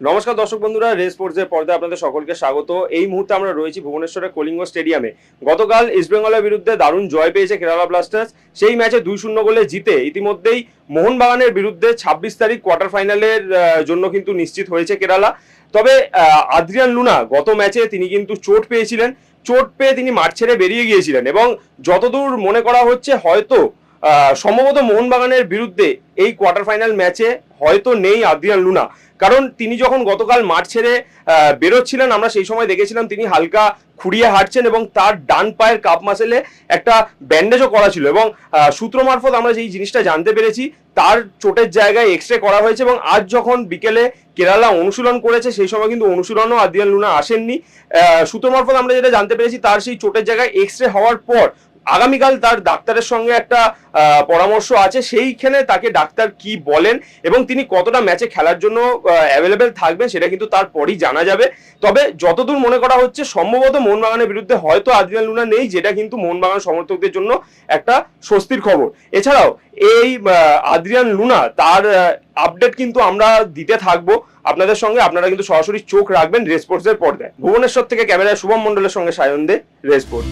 নমস্কার দর্শক বন্ধুরা, রেস স্পোর্টসের পর্দায় আপনাদের সকলকে স্বাগত। এই মুহূর্তে আমরা রয়েছি ভুবনেশ্বরের কলিঙ্গ স্টেডিয়ামে। গতকাল ইস্টবেঙ্গলের বিরুদ্ধে দারুণ জয় পেয়েছে কেরালা ব্লাস্টার্স। সেই ম্যাচে দুই শূন্য গোলে জিতে ইতিমধ্যেই মোহনবাগানের বিরুদ্ধে ছাব্বিশ তারিখ কোয়ার্টার ফাইনালের জন্য কিন্তু নিশ্চিত হয়েছে কেরালা। তবে আদ্রিয়ান লুনা গত ম্যাচে তিনি কিন্তু চোট পেয়েছিলেন। চোট পেয়ে তিনি মাঠ ছেড়ে বেরিয়ে গিয়েছিলেন এবং যতদূর মনে করা হচ্ছে হয়তো সম্ভবত মোহনবাগানের বিরুদ্ধে এই কোয়ার্টার ফাইনাল ম্যাচে হয়তো নেই আদ্রিয়ান লুনা। কারণ তিনি যখন গতকাল মাঠ ছেড়ে বেরোচ্ছিলেন, আমরা সেই সময় দেখেছিলাম তিনি হালকা খুঁড়িয়ে হাঁটছেন এবং তার ডান পায়ের কাপ মাসেলে একটা ব্যান্ডেজও করা ছিল এবং সূত্র মারফত আমরা যেই জিনিসটা জানতে পেরেছি, তার চোটের জায়গায় এক্স রে করা হয়েছে এবং আজ যখন বিকেলে কেরালা অনুশীলন করেছে, সেই সময় কিন্তু অনুশীলনও আদিয়ান লুনা আসেননি। সূত্র মারফত আমরা যেটা জানতে পেরেছি, তার সেই চোটের জায়গায় এক্স রে হওয়ার পর আগামীকাল তার ডাক্তারের সঙ্গে একটা পরামর্শ আছে, সেইখানে তাকে ডাক্তার কি বলেন এবং তিনি কতটা ম্যাচে খেলার জন্য অ্যাভেলেবেল থাকবেন সেটা কিন্তু তারপরই জানা যাবে। তবে যতদূর মনে করা হচ্ছে, সম্ভবত মোহনবাগানের বিরুদ্ধে হয়তো আদ্রিয়ান লুনা নেই, যেটা কিন্তু মোহনবাগান সমর্থকদের জন্য একটা স্বস্তির খবর। এছাড়াও এই আদ্রিয়ান লুনা তার আপডেট কিন্তু আমরা দিতে থাকব। আপনাদের সঙ্গে আপনারা কিন্তু সরাসরি চোখ রাখবেন রেসপোর্টসের পর্দায়। ভুবনেশ্বর থেকে ক্যামেরায় শুভম মণ্ডলের সঙ্গে সায়ন দে, রেসপোর্ট।